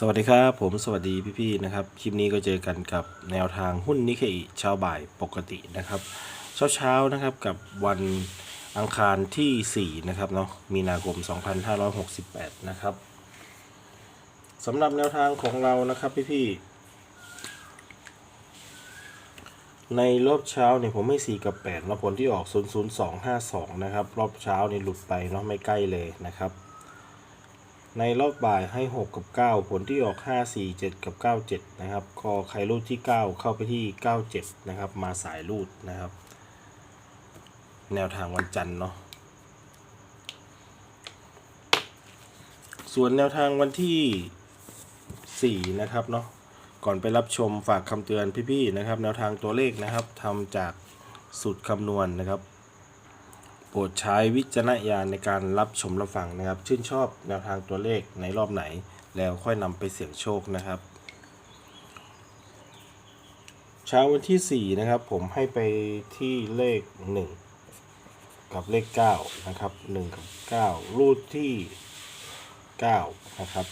สวัสดีครับผมสวัสดีพี่ๆนะครับคลิปนี้ก็เจอกันกับแนวทางหุ้นนิเคอิเช้าบ่ายปกตินะครับเช้าๆนะครับกับวันอังคารที่4นะครับเนาะมีนาคม 2568 นะครับสำหรับแนวทางของเรานะครับพี่ๆในรอบเช้าเนี่ยผมไม่4กับ8แล้วผลที่ออก 00252 นะครับ รอบเช้านี่หลุดไปเนาะไม่ใกล้เลยนะครับ ในรอบบ่ายให้ 6 กับ 9 ผลที่ออก 5 4 7 กับ 9 7 นะครับก็ใครรูดที่ 9 เข้าไปที่ 9 7 นะครับ มาสายรูดนะครับ แนวทางวันจันทร์เนาะ ส่วนแนวทางวันที่ 4 นะครับเนาะ ก่อนไปรับชมฝากคำเตือนพี่ๆนะครับ แนวทางตัวเลขนะครับทำจากสูตรคำนวณนะครับ รดใช้วิจารณญาณในการรับชมรับฟังนะครับ ชื่นชอบแนวทางตัวเลขในรอบไหน แล้วค่อยนำไปเสี่ยงโชคนะครับเช้าวันที่ 4 นะครับ ผมให้ไปที่เลข 1 กับเลข 9 นะครับ 1 กับ 9 รูดที่ 9 นะครับ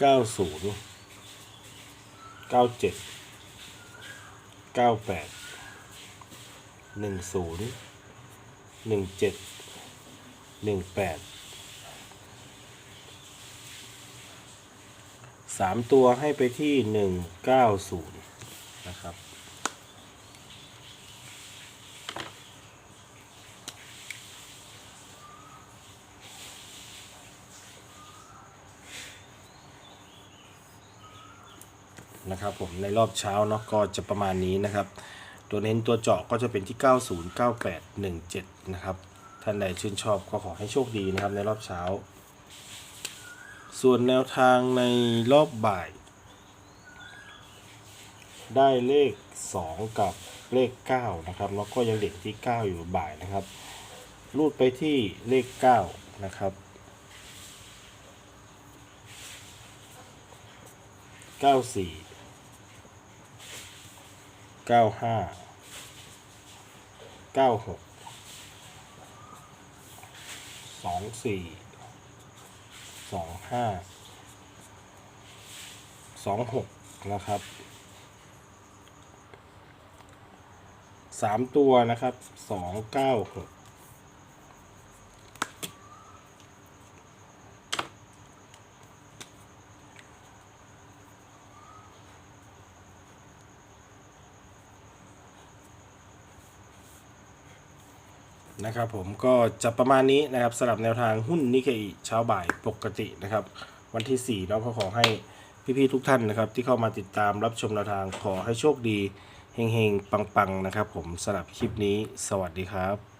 90 97 98 หนึ่งศูนย์หนึ่งเจ็ดหนึ่งแปดสามตัวให้ไปที่หนึ่งเก้าศูนย์นะครับ นะครับผมในรอบเช้าเนาะก็จะประมาณนี้นะครับ ตัวเน้นตัวเจาะก็จะเป็นที่ 90 98 17 นะครับ ท่านใดชื่นชอบก็ขอให้โชคดีนะครับในรอบเช้า ส่วนแนวทางในรอบบ่าย ได้เลข 2 กับเลข 9 นะครับ แล้วก็ยังเด็กที่ 9 อยู่บ่ายนะครับ รูดไปที่เลข 9 นะครับ94 เก้าห้าเก้าหกสองสี่สองห้าสองหกนะครับสามตัวนะครับสองเก้าหก นะครับผมก็จะประมาณนี้นะครับสำหรับแนวทางหุ้นนิเคอิเช้าบ่ายปกตินะครับ วันที่4เราก็ขอให้พี่ๆทุกท่านนะครับ ที่เข้ามาติดตามรับชมแนวทางขอให้โชคดีเฮงๆ ปังๆนะครับ ผมสำหรับคลิปนี้ สวัสดีครับ